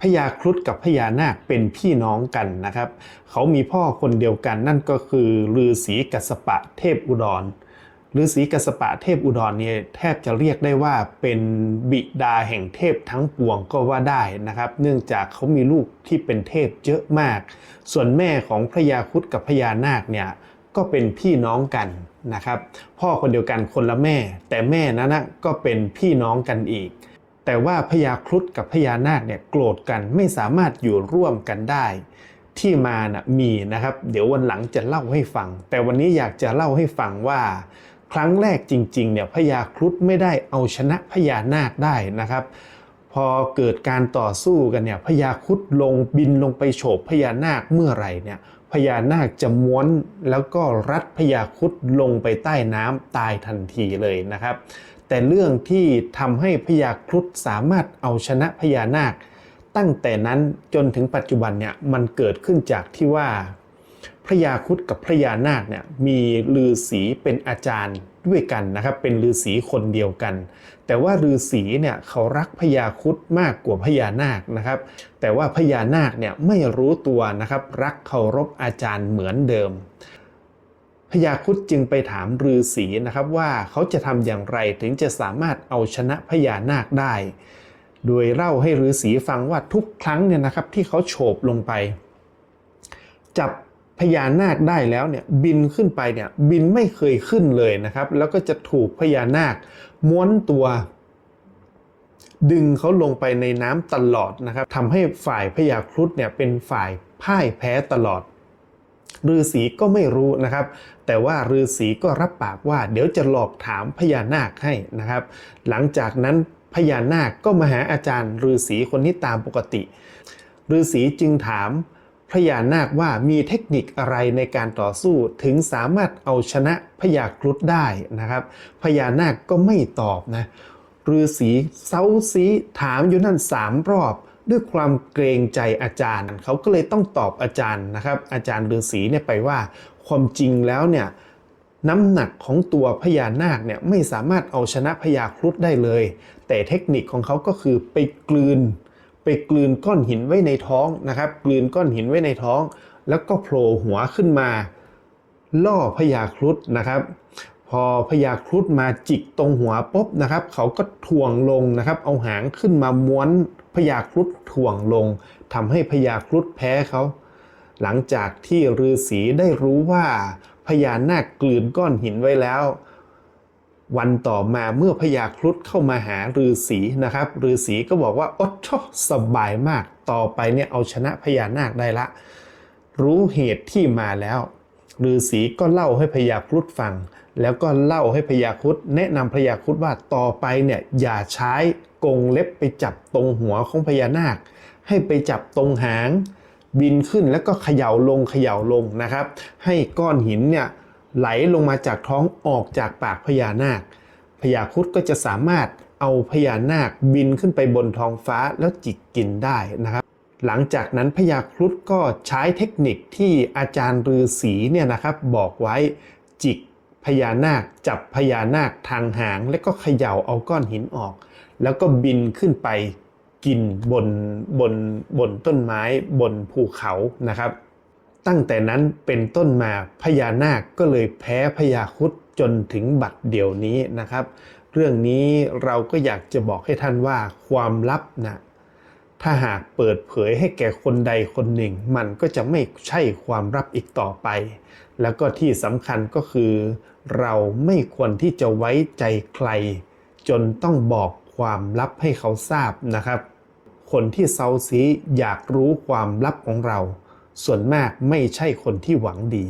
พญาครุฑกับพญานาคเป็นพี่น้องกันนะครับ เขามีพ่อคนเดียวกันนั่นก็คือฤาษีกัสปะเทพอุดรฤาษีกัสปะเทพอุดรเนี่ยแทบจะเรียกได้ว่าเป็นบิดาแห่งเทพทั้งปวงก็ว่าได้นะครับ เนื่องจากเขามีลูกที่เป็นเทพเยอะมาก ส่วนแม่ของพญาครุฑกับพญานาคเนี่ยก็เป็นพี่น้องกันนะครับ พ่อคนเดียวกันคนละแม่ แต่แม่นั้นนะก็เป็นพี่น้องกันอีก แต่ว่าพญาครุฑกับพญานาคเนี่ยโกรธกันไม่สามารถอยู่ร่วมกันได้ ที่มานะมีนะครับ เดี๋ยววันหลังจะเล่าให้ฟัง แต่วันนี้อยากจะเล่าให้ฟังว่า ครั้งแรกจริงๆเนี่ยพญาครุฑไม่ได้เอาชนะพญานาคได้นะครับ พอเกิดการต่อสู้กันเนี่ยพญาครุฑลงบินลงไปโฉบพญานาคเมื่อไหร่เนี่ยพญานาคจะม้วนแล้วก็รัดพญาครุฑลงไปใต้น้ำตายทันทีเลยนะครับ แต่เรื่องที่ทำให้พญาครุฑสามารถเอาชนะพญานาค ตั้งแต่นั้นจนถึงปัจจุบันเนี่ยมันเกิดขึ้นจากที่ว่า พระยาครุฑกับพระยานาคเนี่ยมีฤาษีเป็นอาจารย์ด้วยกันนะครับ เป็นฤาษีคนเดียวกัน แต่ว่าฤาษีเนี่ยเขารักพญาครุฑมากกว่าพญานาคนะครับ แต่ว่าพญานาคเนี่ยไม่รู้ตัวนะครับรักเคารพอาจารย์เหมือนเดิม ญาครุฑจึงไปถามฤาษีนะครับว่าเขาจะทำอย่างไรถึงจะสามารถเอาชนะพญานาคได้ โดยเล่าให้ฤาษีฟังว่าทุกครั้งเนี่ยนะครับที่เขาโฉบลงไป จับพญานาคได้แล้วเนี่ยบินขึ้นไปเนี่ยบินไม่เคยขึ้นเลยนะครับ แล้วก็จะถูกพญานาคม้วนตัว ดึงเขาลงไปในน้ำตลอดนะครับทำให้ฝ่ายพญาครุฑเนี่ยเป็นฝ่ายพ่ายแพ้ตลอด ฤาษีก็ไม่รู้นะครับ แต่ว่าฤาษีก็รับปากว่า เดี๋ยวจะหลอกถามพญานาคให้นะครับ หลังจากนั้นพญานาคก็มาหาอาจารย์ฤาษีคนนี้ตามปกติฤาษีจึงถามพญานาคว่ามีเทคนิคอะไรในการต่อสู้ถึงสามารถเอาชนะพญาครุฑได้นะครับ พญานาคก็ไม่ตอบนะฤาษีเซาซีถามอยู่นั่นสามรอบ ด้วยความเกรงใจอาจารย์ เขาก็เลยต้องตอบอาจารย์นะครับ อาจารย์ฤาษีเนี่ยไปว่าความจริงแล้วเนี่ยน้ำหนักของตัวพญานาคเนี่ยไม่สามารถเอาชนะพญาครุฑได้เลย แต่เทคนิคของเขาก็คือไปกลืน ไปกลืนก้อนหินไว้ในท้องนะครับ กลืนก้อนหินไว้ในท้อง แล้วก็โผล่หัวขึ้นมา ล่อพญาครุฑนะครับ พอพญาครุฑมาจิกตรงหัวปุ๊บนะครับ เขาก็ถ่วงลงนะครับ เอาหางขึ้นมาม้วนพญาครุฑถ่วงลงทำให้พญาครุฑแพ้เขา หลังจากที่ฤาษีได้รู้ว่าพญานาคกลืนก้อนหินไว้แล้ว วันต่อมาเมื่อพญาครุฑเข้ามาหาฤาษีนะครับฤาษีก็บอกว่าโอ๊ตสบายมากต่อไปเนี่ยเอาชนะพญานาคได้ละ รู้เหตุที่มาแล้ว ฤาษีก็เล่าให้พญาครุฑฟัง แล้วก็เล่าให้พญาครุฑแนะนำพญาครุฑว่าต่อไปเนี่ยอย่าใช้กรงเล็บไปจับตรงหัวของพญานาค ให้ไปจับตรงหาง บินขึ้นแล้วก็เขย่าลงเขย่าลงนะครับ ให้ก้อนหินเนี่ยไหลลงมาจากท้องออกจากปากพญานาคพญาครุฑก็จะสามารถเอาพญานาคบินขึ้นไปบนท้องฟ้าแล้วจิกกินได้นะครับ หลังจากนั้นพญาครุฑก็ใช้เทคนิคที่อาจารย์ฤาษีเนี่ยนะครับบอกไว้จิกพญานาคจับพญานาคทางหาง แล้วก็เขย่าเอาก้อนหินออก แล้วก็บินขึ้นไปกินบนบนบนต้นไม้บนภูเขานะครับ ตั้งแต่นั้นเป็นต้นมาพญานาคก็เลยแพ้พญาครุฑจนถึงบัดเดี๋ยวนี้นะครับ เรื่องนี้เราก็อยากจะบอกให้ท่านว่าความลับนะ ถ้าหากเปิดเผยให้แก่คนใดคนหนึ่ง มันก็จะไม่ใช่ความลับอีกต่อไป แล้วก็ที่สำคัญก็คือ เราไม่ควรที่จะไว้ใจใคร จนต้องบอกความลับให้เขาทราบนะครับ คนที่เซาซีอยากรู้ความลับของเรา ส่วนมากไม่ใช่คนที่หวังดี